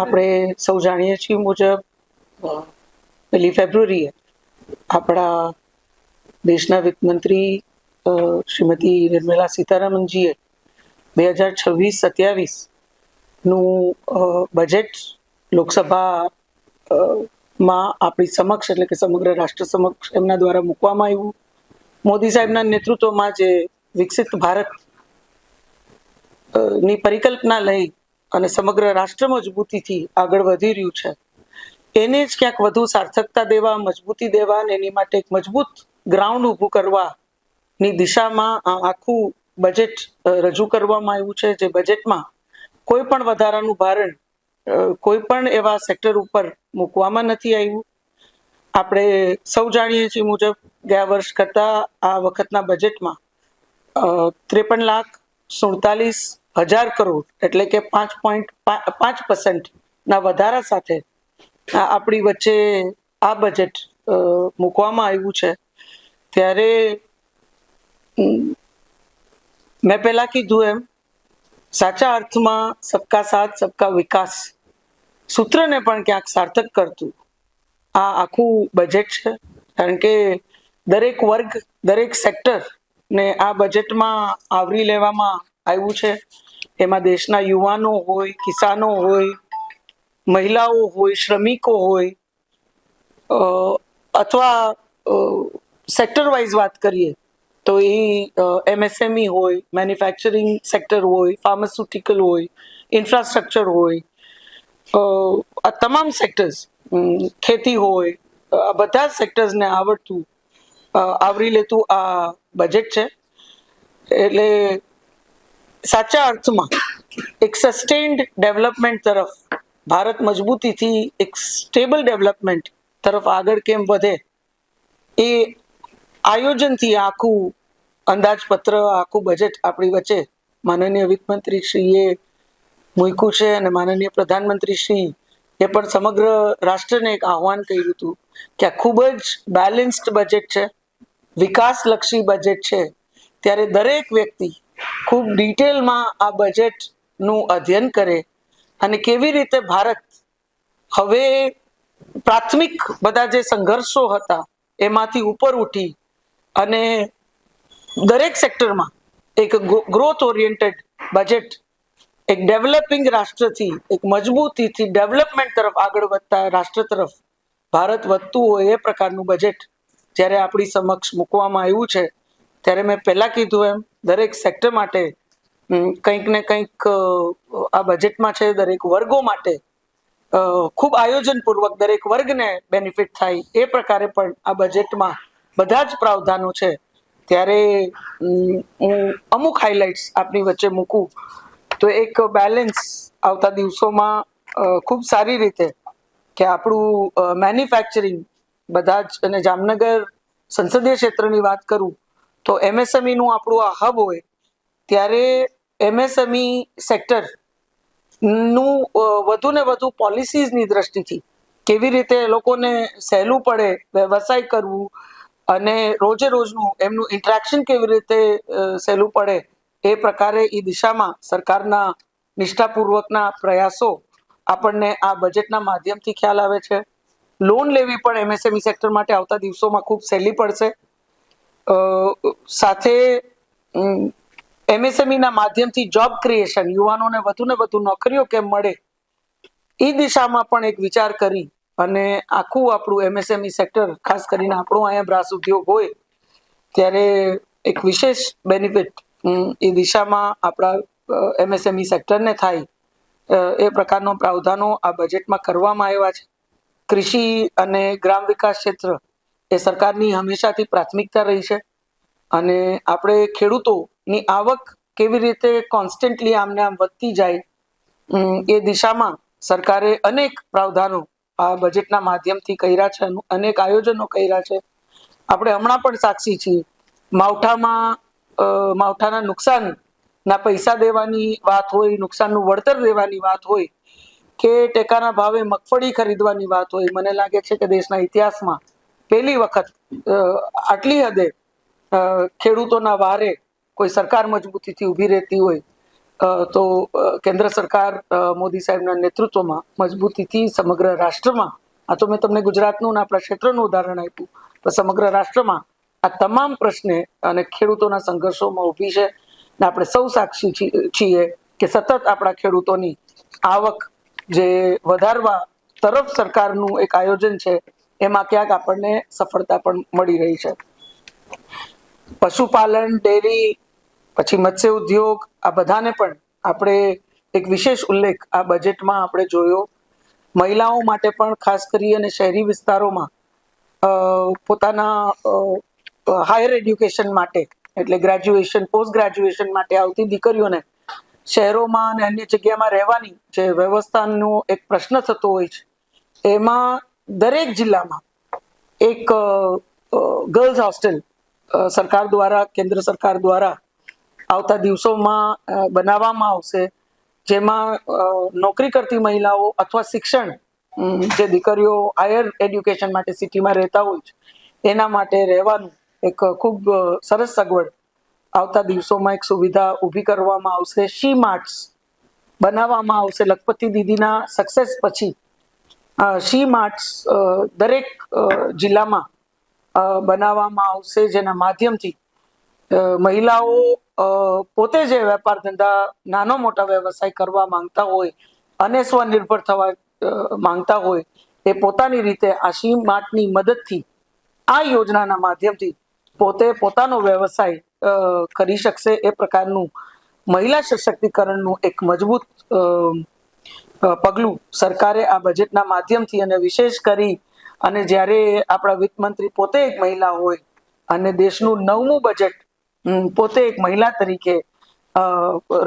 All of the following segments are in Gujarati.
આપણે સૌ જાણીએ છીએ મુજબ, પહેલી ફેબ્રુઆરીએ આપણા દેશના વિત્તમંત્રી મંત્રી શ્રીમતી નિર્મલા સીતારામનજીએ બે હજાર છવ્વીસ સત્યાવીસનું બજેટ લોકસભા માં આપણી સમક્ષ એટલે કે સમગ્ર રાષ્ટ્ર સમક્ષ એમના દ્વારા મૂકવામાં આવ્યું. મોદી સાહેબના નેતૃત્વમાં જે વિકસિત ભારતની પરિકલ્પના લઈ અને સમગ્ર રાષ્ટ્ર મજબૂતીથી આગળ વધી રહ્યું છે. એને જ ક્યાંક વધુ સાર્થકતા દેવા, મજબૂતી દેવા અને એની માટે એક મજબૂત ગ્રાઉન્ડ ઊભું કરવાની દિશામાં આ આખું બજેટ રજૂ કરવામાં આવ્યું છે, જે બજેટમાં કોઈ પણ વધારાનું ભારણ કોઈ પણ એવા સેક્ટર ઉપર મૂકવામાં નથી આવ્યું. આપણે સૌ જાણીએ છીએ મુજબ, ગયા વર્ષ કરતા આ વખતના બજેટમાં ત્રેપન લાખ સુડતાલીસ હજાર કરોડ, એટલે કે પાંચ પોઈન્ટ પાંચ પર્સન્ટના વધારા સાથે આપણી વચ્ચે આ બજેટ મૂકવામાં આવ્યું છે. ત્યારે મેં પહેલાં કીધું એમ, સાચા અર્થમાં સબકા સાથ, સબકા વિકાસ સૂત્રને પણ ક્યાંક સાર્થક કરતું આ આખું બજેટ છે. કારણ કે દરેક વર્ગ, દરેક સેક્ટર ને આ બજેટમાં આવરી લેવામાં આવ્યું છે. એમાં દેશના યુવાનો હોય, કિસાનો હોય, મહિલાઓ હોય, શ્રમિકો હોય અથવા સેક્ટર વાઇઝ વાત કરીએ, તો એ એમએસએમઈ હોય મેન્યુફેક્ચરિંગ સેક્ટર હોય ફાર્માસ્યુટિકલ હોય ઇન્ફ્રાસ્ટ્રક્ચર હોય આ તમામ સેક્ટર્સ ખેતી હોય આ બધા સેક્ટર્સને આવડતું આવરી લેતું આ બજેટ છે. એટલે સાચા અર્થમાં એક સસ્ટેન્ડ ડેવલપમેન્ટ તરફ ભારત મજબૂતીથી એક સ્ટેબલ ડેવલપમેન્ટ તરફ આગળ કેમ વધે એ આયોજનથી આખું અંદાજપત્ર, આખું બજેટ આપણી વચ્ચે માનનીય વિત્તમંત્રી શ્રીએ મૂક્યું છે અને માનનીય પ્રધાનમંત્રી શ્રી એ પણ સમગ્ર રાષ્ટ્રને એક આહવાન કર્યું હતું કે આ ખૂબ જ બેલેન્સ્ડ બજેટ છે, વિકાસલક્ષી બજેટ છે. ત્યારે દરેક વ્યક્તિ ખૂબ ડિટેલમાં આ બજેટનું અધ્યયન કરે અને કેવી રીતે ભારત હવે પ્રાથમિક બધા જે સંઘર્ષો હતા એમાંથી ઉપર ઉઠી અને દરેક સેક્ટરમાં એક ગ્રોથ ઓરિએન્ટેડ બજેટ, એક ડેવલપિંગ રાષ્ટ્રથી, એક મજબૂતીથી ડેવલપમેન્ટ તરફ આગળ વધતા રાષ્ટ્ર તરફ ભારત વધતું હોય એ પ્રકારનું બજેટ જ્યારે આપણી સમક્ષ મૂકવામાં આવ્યું છે, ત્યારે મેં પહેલાં કીધું એમ દરેક સેક્ટર માટે કંઈક ને કંઈક આ બજેટમાં છે, દરેક વર્ગો માટે ખૂબ આયોજનપૂર્વક દરેક વર્ગને બેનિફિટ થાય એ પ્રકારે પણ આ બજેટમાં બધા જ પ્રાવધાનો છે. ત્યારે હું અમુક હાઇલાઇટ્સ આપની વચ્ચે મૂકું, તો એક બેલેન્સ આવતા દિવસોમાં ખૂબ સારી રીતે કે આપણું મેન્યુફેક્ચરિંગ બધા જ, અને જામનગર સંસદીય ક્ષેત્રની વાત કરું તો MSME નું આપણું આ હબ હોય, ત્યારે એમએસએમઈ સેક્ટરનું વધુ ને વધુ પોલિસીઝની દ્રષ્ટિથી કેવી રીતે એ લોકોને સહેલું પડે, વ્યવસાય કરવું અને રોજે રોજનું એમનું ઇન્ટરેક્શન કેવી રીતે સહેલું પડે એ પ્રકારે એ દિશામાં સરકારના નિષ્ઠાપૂર્વકના પ્રયાસો આપણને આ બજેટના માધ્યમથી ખ્યાલ આવે છે. લોન લેવી પણ એમએસએમઈ સેક્ટર માટે આવતા દિવસોમાં ખૂબ સહેલી પડશે. સાથે એમએસએમઈ ના માધ્યમથી જોબ ક્રિએશન યુવાનોને વધુ ને વધુ નોકરીઓ કેમ મળે? એ દિશામાં પણ એક વિચાર કરી અને આખું આપણું એમએસએમઈ સેક્ટર ખાસ કરીને આપણું અહીંયા બ્રાસ ઉદ્યોગ હોય, ત્યારે એક વિશેષ બેનિફિટ એ દિશામાં આપણા એમએસએમઈ સેક્ટરને થાય. એ પ્રકારનો પ્રાવધાનો આ બજેટમાં કરવામાં આવ્યા છે. કૃષિ અને ગ્રામ વિકાસ ક્ષેત્ર એ સરકારની હંમેશાથી પ્રાથમિકતા રહી છે. અને આપણે ખેડૂતોની આવક કેવી રીતે કોન્સ્ટન્ટલી આમને આમ વધતી જાય એ દિશામાં સરકારે અનેક પ્રાવધાનો આ બજેટના માધ્યમથી કર્યા છે અનેક આયોજનો કર્યા છે. આપણે હમણાં પણ સાક્ષી છીએ. માવઠામાં માવઠાના નુકસાનના પૈસા દેવાની વાત હોય, નુકસાનનું વળતર દેવાની વાત હોય, કે ટેકાના ભાવે મગફળી ખરીદવાની વાત હોય, મને લાગે છે કે દેશના ઇતિહાસમાં પહેલી વખત આટલી હદે ખેડૂતોના વારે કોઈ સરકાર મજબૂતીથી ઊભી રહેતી હોય તો કેન્દ્ર સરકાર મોદી સાહેબના નેતૃત્વમાં મજબૂતીથી સમગ્ર રાષ્ટ્રમાં, આ તો મેં તમને ગુજરાતનું આપણા ક્ષેત્રનું ઉદાહરણ આપ્યું, પણ સમગ્ર રાષ્ટ્રમાં આ તમામ પ્રશ્ને અને ખેડૂતોના સંઘર્ષોમાં ઊભી છે ને આપણે સૌ સાક્ષી છીએ કે સતત આપણા ખેડૂતોની આવક જે વધારવા તરફ સરકારનું એક આયોજન છે એમાં ક્યાંક આપણને સફળતા પણ મળી રહી છે. પશુપાલન, ડેરી, પછી મત્સ્ય ઉદ્યોગ, આ બધાને પણ આપણે એક વિશેષ ઉલ્લેખ આ બજેટમાં આપણે જોયો. મહિલાઓ માટે પણ ખાસ કરી અને શહેરી વિસ્તારોમાં પોતાના હાયર એડ્યુકેશન માટે, એટલે ગ્રેજ્યુએશન, પોસ્ટ ગ્રેજ્યુએશન માટે આવતી દીકરીઓને શહેરોમાં અને અન્ય જગ્યામાં રહેવાની જે વ્યવસ્થાનો એક પ્રશ્ન થતો હોય છે. એમાં દરેક જિલ્લામાં એક ગર્લ્સ હોસ્ટેલ સરકાર દ્વારા, કેન્દ્ર સરકાર દ્વારા આવતા દિવસોમાં બનાવવામાં આવશે. જેમાં નોકરી કરતી મહિલાઓ અથવા શિક્ષણ જે દીકરીઓ હાયર એડ્યુકેશન માટે સિટીમાં રહેતા હોય છે, એના માટે રહેવાનું એક ખૂબ સરસ સગવડ આવતા દિવસોમાં એક સુવિધા ઊભી કરવામાં આવશે. શી માર્ટ્સ બનાવવામાં આવશે. લખપતિ દીદીના સક્સેસ પછી શી માર્ટ્સ દરેક જિલ્લામાં બનાવવામાં આવશે જેના માધ્યમથી મહિલાઓ પોતે જે વેપાર ધંધા, નાનો મોટા વ્યવસાય કરવા માંગતા હોય અને સ્વનિર્ભર થવા માંગતા હોય, એ પોતાની રીતે આ શી માર્ટની મદદથી, આ યોજનાના માધ્યમથી પોતે પોતાનો વ્યવસાય કરી શકશે એ પ્રકારનું મહિલા સશક્તિકરણનું એક મજબૂત પગલું સરકારે આ બજેટના માધ્યમથી અને વિશેષ કરી અને જ્યારે આપણા વિત્ત મંત્રી પોતે એક મહિલા હોય અને દેશનું નવમું બજેટ પોતે એક મહિલા તરીકે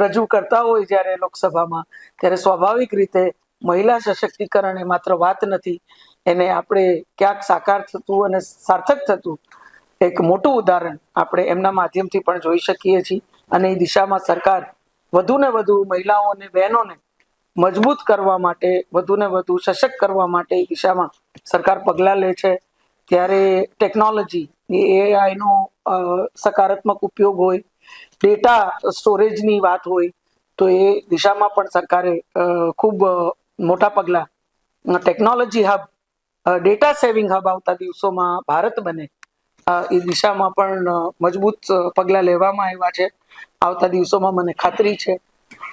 રજૂ કરતા હોય જ્યારે લોકસભામાં, ત્યારે સ્વાભાવિક રીતે મહિલા સશક્તિકરણ એ માત્ર વાત નથી. એને આપણે ક્યાંક સાકાર થતું અને સાર્થક થતું એક મોટું ઉદાહરણ આપણે એમના માધ્યમથી પણ જોઈ શકીએ છીએ. અને એ દિશામાં સરકાર વધુ ને વધુ મહિલાઓ અને બહેનોને મજબૂત કરવા માટે વધુ ને વધુ સશક્ત કરવા માટે એ દિશામાં સરકાર પગલાં લે છે. ત્યારે ટેકનોલોજી એઆઈનો સકારાત્મક ઉપયોગ હોય ડેટા સ્ટોરેજની વાત હોય, તો એ દિશામાં પણ સરકારે ખૂબ મોટા પગલાં. Technology hub data saving hub આવતા દિવસોમાં ભારત બને. એ દિશામાં પણ મજબૂત પગલાં લેવામાં આવ્યા છે. આવતા દિવસોમાં મને ખાતરી છે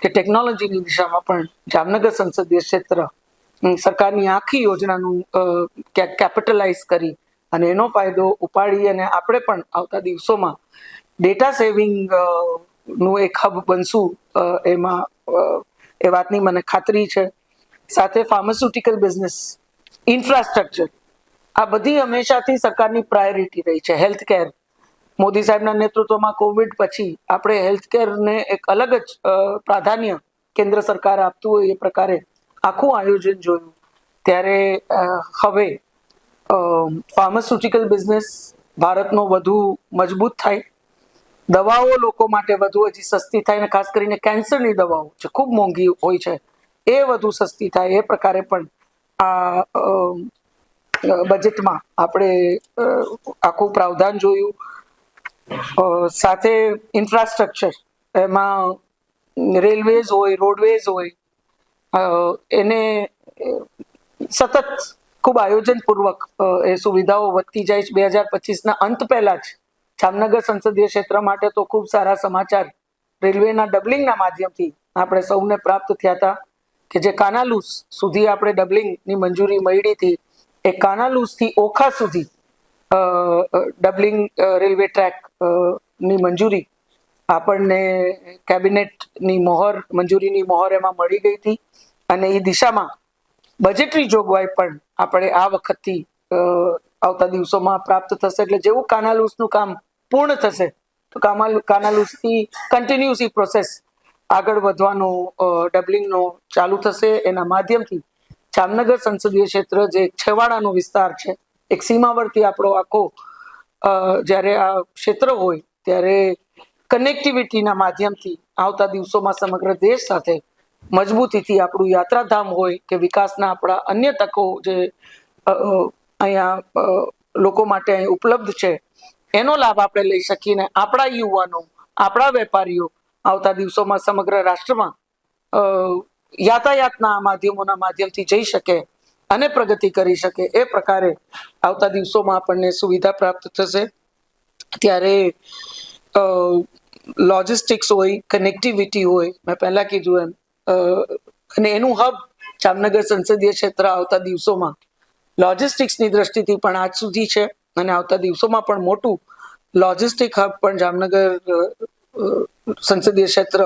કે ટેકનોલોજીની દિશામાં પણ જામનગર સંસદીય ક્ષેત્ર સરકારની આખી યોજનાનું કેપિટલાઇઝ કરી અને એનો ફાયદો ઉપાડી અને આપણે પણ આવતા દિવસોમાં ડેટા સેવિંગનું એક હબ બનશું એમાં એ વાતની મને ખાતરી છે. સાથે ફાર્માસ્યુટિકલ બિઝનેસ ઇન્ફ્રાસ્ટ્રક્ચર આ બધી હંમેશાથી સરકારની પ્રાયોરિટી રહી છે. હેલ્થ કેર મોદી સાહેબના નેતૃત્વમાં કોવિડ પછી આપણે હેલ્થ કેરને એક અલગ જ પ્રાધાન્ય કેન્દ્ર સરકાર આપતું હોય એ પ્રકારે આખું આયોજન જોયું. ત્યારે હવે ફાર્માસ્યુટિકલ બિઝનેસ ભારતનો વધુ મજબૂત થાય. દવાઓ લોકો માટે વધુ હજી સસ્તી થાય અને ખાસ કરીને કેન્સરની દવાઓ જે ખૂબ મોંઘી હોય છે, એ વધુ સસ્તી થાય એ પ્રકારે પણ આ બજેટમાં આપણે આખું પ્રાવધાન જોયું. સાથે ઇન્ફ્રાસ્ટ્રક્ચર એમાં રેલવેઝ હોય રોડવેઝ હોય એને સતત ખૂબ આયોજનપૂર્વક એ સુવિધાઓ વધતી જાય છે. બે હજાર પચીસના અંત પહેલાં જ જામનગર સંસદીય ક્ષેત્ર માટે તો ખૂબ સારા સમાચાર રેલવેના ડબલિંગના માધ્યમથી આપણે સૌને પ્રાપ્ત થયા હતા કે જે કાનાલુસ સુધી આપણે ડબલિંગની મંજૂરી મળી હતી. એ કાનાલુસથી ઓખા સુધી ડબલિંગ રેલવે ટ્રેકની મંજૂરી આપણને કેબિનેટની મોહર, મંજૂરીની મોહર એમાં મળી ગઈ હતી અને એ દિશામાં બજેટરી જોગવાઈ પણ આપણે આ વખતથી આવતા દિવસોમાં પ્રાપ્ત થશે. એટલે જેવું કાનાલુસનું કામ પૂર્ણ થશે, તો કામાલ, કાનાલુસથી કન્ટિન્યુઅસી પ્રોસેસ આગળ વધવાનો ડબલિંગનો ચાલુ થશે. એના માધ્યમથી જામનગર સંસદીય ક્ષેત્ર જે છેવાડાનો વિસ્તાર છે એક સીમાવર્તી આપણો આખો જ્યારે આ ક્ષેત્ર હોય, ત્યારે કનેક્ટિવિટીના માધ્યમથી આવતા દિવસોમાં સમગ્ર દેશ સાથે મજબૂતીથી આપણું યાત્રાધામ હોય કે વિકાસના આપણા અન્ય તકો જે અહીંયા લોકો માટે અહીં ઉપલબ્ધ છે, એનો લાભ આપણે લઈ શકીને આપણા યુવાનો, આપણા વેપારીઓ આવતા દિવસોમાં સમગ્ર રાષ્ટ્રમાં યાતાયાતના માધ્યમોના માધ્યમથી જઈ શકે. અને પ્રગતિ કરી શકે એ પ્રકારે આવતા દિવસોમાં આપણને સુવિધા પ્રાપ્ત થશે. ત્યારે લોજિસ્ટિક્સ હોય કનેક્ટિવિટી હોય, મેં પહેલા કીધું એમ અને એનું હબ જામનગર સંસદીય ક્ષેત્ર આવતા દિવસોમાં લોજિસ્ટિક્સની દ્રષ્ટિથી પણ આજ સુધી છે. અને આવતા દિવસોમાં પણ મોટું લોજિસ્ટિક હબ પણ જામનગર સંસદીય ક્ષેત્ર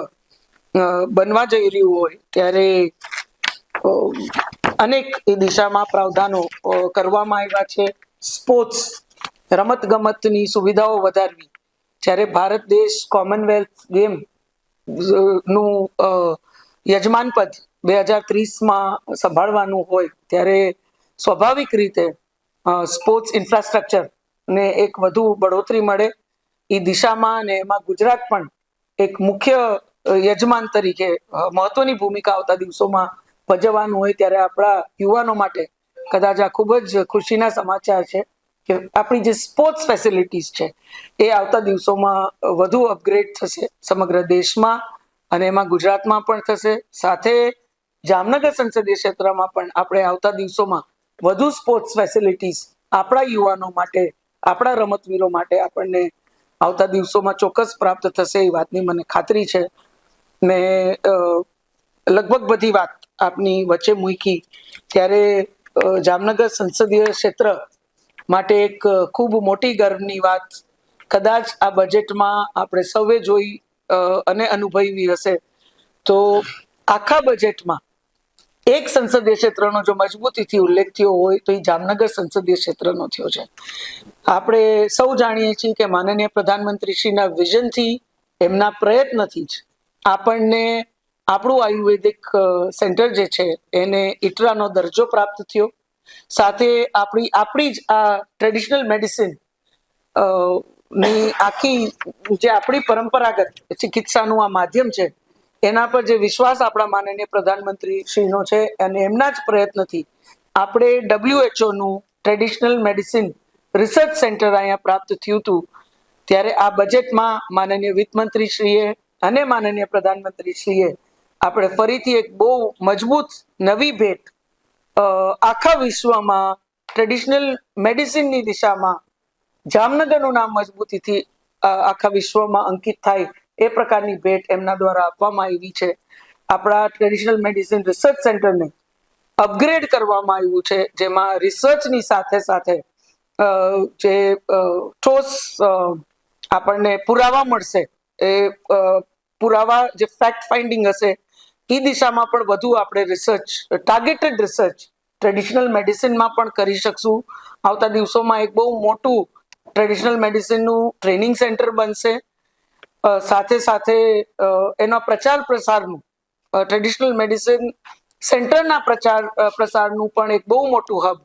બનવા જઈ રહ્યું હોય. ત્યારે અનેક એ દિશામાં પ્રાવધાનો કરવામાં આવ્યા છે. સ્પોર્ટ્સ રમત ગમતની સુવિધાઓ વધારવી. જ્યારે ભારત દેશ કોમનવેલ્થ ગેમનું યજમાન પદ બે હજાર ત્રીસમાં સંભાળવાનું હોય, ત્યારે સ્વાભાવિક રીતે સ્પોર્ટ્સ ઇન્ફ્રાસ્ટ્રક્ચર ને એક વધુ બઢોતરી મળે. એ દિશામાં અને એમાં ગુજરાત પણ એક મુખ્ય યજમાન તરીકે મહત્વની ભૂમિકા આવતા દિવસોમાં ભજવવાનું હોય ત્યારે આપણા યુવાનો માટે કદાચ આ ખૂબ જ ખુશીના સમાચાર છે કે આપણી જે સ્પોર્ટ્સ ફેસિલિટીઝ છે એ આવતા દિવસોમાં વધુ અપગ્રેડ થશે સમગ્ર દેશમાં અને એમાં ગુજરાતમાં પણ થશે. સાથે જામનગર સંસદીય ક્ષેત્રમાં પણ આપણે આવતા દિવસોમાં વધુ સ્પોર્ટ્સ ફેસિલિટીઝ આપણા યુવાનો માટે, આપણા રમતવીરો માટે આપણને આવતા દિવસોમાં ચોક્કસ પ્રાપ્ત થશે એ વાતની મને ખાતરી છે. મેં લગભગ બધી વાત આપની વચ્ચે મૂકી. ત્યારે જામનગર સંસદીય ક્ષેત્ર માટે એક ખૂબ મોટી ગર્વની વાત. કદાચ આ બજેટમાં આપણે સૌએ જોઈ અને અનુભવી હશે. તો આખા બજેટમાં એક સંસદીય ક્ષેત્રનો જો મજબૂતીથી ઉલ્લેખ થયો હોય, તો એ જામનગર સંસદીય ક્ષેત્રનો થયો છે. આપણે સૌ જાણીએ છીએ કે માનનીય પ્રધાનમંત્રીશ્રીના વિઝનથી, એમના પ્રયત્નથી જ આપણને આપણું આયુર્વેદિક સેન્ટર જે છે, એને ઇટરાનો દરજ્જો પ્રાપ્ત થયો. સાથે આપણી આપણી જ આ ટ્રેડિશનલ મેડિસિનની આખી જે આપણી પરંપરાગત ચિકિત્સાનું આ માધ્યમ છે, એના પર જે વિશ્વાસ આપણા માનનીય પ્રધાનમંત્રી શ્રીનો છે, અને એમના જ પ્રયત્નથી આપણે ડબ્લ્યુએચઓ નું ટ્રેડિશનલ મેડિસિન રિસર્ચ સેન્ટર અહીંયા પ્રાપ્ત થયું હતું. ત્યારે આ બજેટમાં માનનીય વિત્તમંત્રીશ્રીએ અને માનનીય પ્રધાનમંત્રીશ્રીએ આપણે ફરીથી એક બહુ મજબૂત નવી ભેટ આખા વિશ્વમાં ટ્રેડિશનલ મેડિસિનની દિશામાં જામનગરનું નામ મજબૂતીથી આખા વિશ્વમાં અંકિત થાય એ પ્રકારની ભેટ એમના દ્વારા આપવામાં આવી છે. આપણા ટ્રેડિશનલ મેડિસિન રિસર્ચ સેન્ટરને અપગ્રેડ કરવામાં આવ્યું છે, જેમાં રિસર્ચની સાથે સાથે જે ઠોસ આપણને પુરાવા મળશે, એ પુરાવા જે ફેક્ટ ફાઇન્ડિંગ હશે એ દિશામાં પણ વધુ આપણે રિસર્ચ ટાર્ગેટેડ રિસર્ચ ટ્રેડિશનલ મેડિસિનમાં પણ કરી શકશું. આવતા દિવસોમાં એક બહુ મોટું ટ્રેડિશનલ મેડિસિનનું ટ્રેનિંગ સેન્ટર બનશે. સાથે સાથે એના પ્રચાર પ્રસારનું ટ્રેડિશનલ મેડિસિન સેન્ટરના પ્રચાર પ્રસારનું પણ એક બહુ મોટું હબ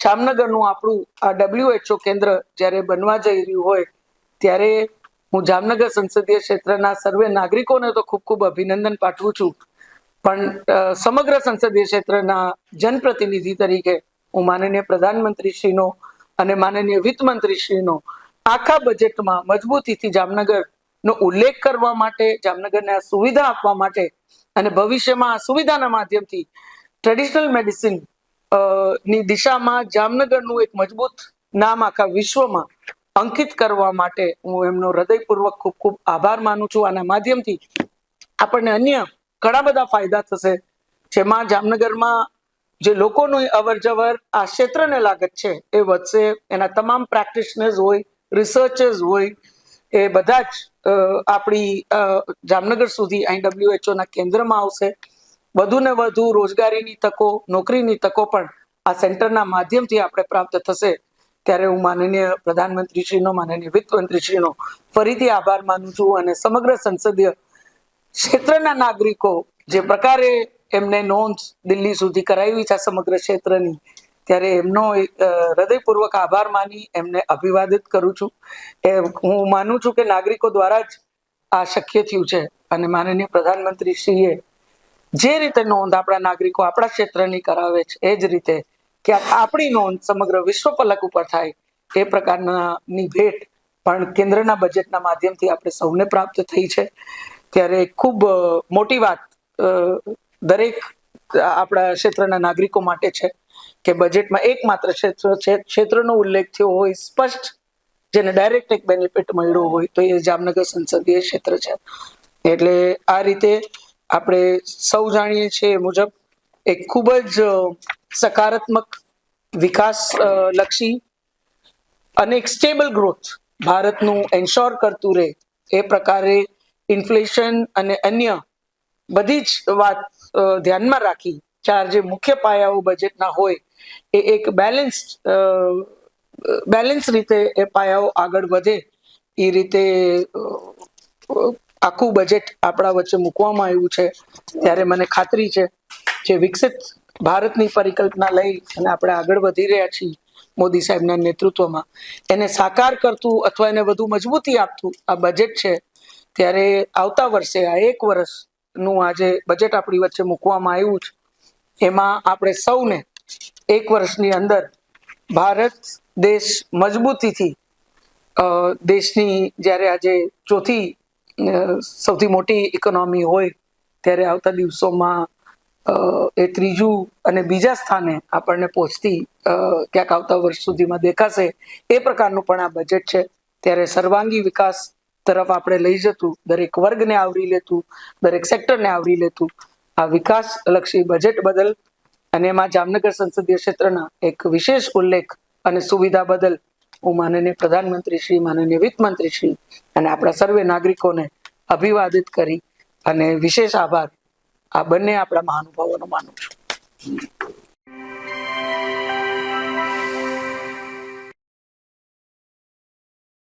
જામનગરનું આપણું, આ ડબલ્યુએચઓ કેન્દ્ર જ્યારે બનવા જઈ રહ્યું હોય, ત્યારે હું જામનગર સંસદીય ક્ષેત્રના સર્વે નાગરિકોને તો ખૂબ ખૂબ અભિનંદન પાઠવું છું. પણ સમગ્ર સંસદીય ક્ષેત્રના જનપ્રતિનિધિ તરીકે હું માનનીય પ્રધાનમંત્રીશ્રીનો અને માનનીય વિત્ત મંત્રીશ્રીનો આખા બજેટમાં મજબૂતીથી જામનગરનો ઉલ્લેખ કરવા માટે, જામનગરને આ સુવિધા આપવા માટે અને ભવિષ્યમાં આ સુવિધાના માધ્યમથી ટ્રેડિશનલ મેડિસિનની દિશામાં જામનગરનું એક મજબૂત નામ આખા વિશ્વમાં અંકિત કરવા માટે હું એમનો હૃદયપૂર્વક ખૂબ ખૂબ આભાર માનું છું. આના માધ્યમથી આપણને અન્ય ઘણા બધા ફાયદા થશે. જેમાં જામનગરમાં જે લોકોનું અવર જવર આ ક્ષેત્રને લાગત છે, એ વધશે. એના તમામ પ્રેક્ટિશનર્સ હોય, રિસર્ચર્સ હોય, એ બધા જ આપણી જામનગર સુધી અહીં WHO ના કેન્દ્રમાં આવશે. વધુ ને વધુ રોજગારીની તકો, નોકરીની તકો પણ આ સેન્ટરના માધ્યમથી આપણે પ્રાપ્ત થશે. ત્યારે હું માનનીય પ્રધાનમંત્રીશ્રીનો, માનનીય વિત્ત મંત્રીશ્રીનો ફરીથી આભાર માનું છું અને સમગ્ર સંસદીય ક્ષેત્રના નાગરિકો જે પ્રકારે એમને નોંધ દિલ્હી સુધી કરાવી છે સમગ્ર ક્ષેત્રની, ત્યારે એમનો હૃદયપૂર્વક આભાર માની એમને અભિવાદિત કરું છું. એ, હું માનું છું કે નાગરિકો દ્વારા જ આ શક્ય થયું છે અને માનનીય પ્રધાનમંત્રી શ્રીએ જે રીતે નોંધ આપણા નાગરિકો આપણા ક્ષેત્રની કરાવે છે, એ જ રીતે કે આપણી નોંધ સમગ્ર વિશ્વ ફલક ઉપર થાય એ પ્રકારના ભેટ પણ કેન્દ્રના બજેટના માધ્યમથી આપણે સૌને પ્રાપ્ત થઈ છે. ત્યારે ખૂબ મોટી વાત દરેક આપણા ક્ષેત્રના નાગરિકો માટે છે કે બજેટમાં એકમાત્ર ક્ષેત્ર છે ક્ષેત્રનો ઉલ્લેખ થયો હોય, સ્પષ્ટ જેને ડાયરેક્ટ એક બેનિફિટ મળ્યો હોય, તો એ જામનગર સંસદીય ક્ષેત્ર છે. એટલે આ રીતે આપણે સૌ જાણીએ છીએ એ મુજબ એક ખૂબ જ સકારાત્મક વિકાસ લક્ષી અને એક સ્ટેબલ ગ્રોથ ભારતનું એન્શ્યોર કરતું રહે એ પ્રકારે ઇન્ફ્લેશન અને અન્ય બધી જ વાત ધ્યાનમાં રાખી, ચાર જે મુખ્ય પાયાઓ બજેટના હોય, એ એક બેલેન્સ બેલેન્સ રીતે એ પાયાઓ આગળ વધે, એ રીતે આખું બજેટ આપણા વચ્ચે મૂકવામાં આવ્યું છે. ત્યારે મને ખાતરી છે જે વિકસિત ભારતની પરિકલ્પના લઈ અને આપણે આગળ વધી રહ્યા છીએ મોદી સાહેબના નેતૃત્વમાં. એને સાકાર કરતું અથવા એને વધુ મજબૂતી આપતું આ બજેટ છે ત્યારે આવતા વર્ષે આ એક વર્ષનું આજે બજેટ આપણી વચ્ચે મૂકવામાં આવ્યું છે. એમાં આપણે સૌને એક વર્ષની અંદર ભારત દેશ મજબૂતીથી દેશની જ્યારે આજે ચોથી સૌથી મોટી ઇકોનોમી હોય, ત્યારે આવતા દિવસોમાં એ ત્રીજું અને બીજા સ્થાને આપણને પહોંચતી ક્યાંક આવતા વર્ષ સુધીમાં દેખાશે, એ પ્રકારનું પણ આ બજેટ છે. ત્યારે સર્વાંગી વિકાસ તરફ આપણે લઈ જતું, દરેક વર્ગને આવરી લેતું, દરેક સેક્ટરને આવરી લેતું. આ વિકાસ લક્ષી બજેટ બદલ અને એમાં જામનગર સંસદીય ક્ષેત્રના એક વિશેષ ઉલ્લેખ અને સુવિધા બદલ હું માનનીય પ્રધાનમંત્રી શ્રી, માનનીય વિત્ત મંત્રી શ્રી અને આપણા સર્વે નાગરિકોને અભિવાદિત કરી અને વિશેષ આભાર. આ બંને આપણા મહાનુભાવોનો માનું છું.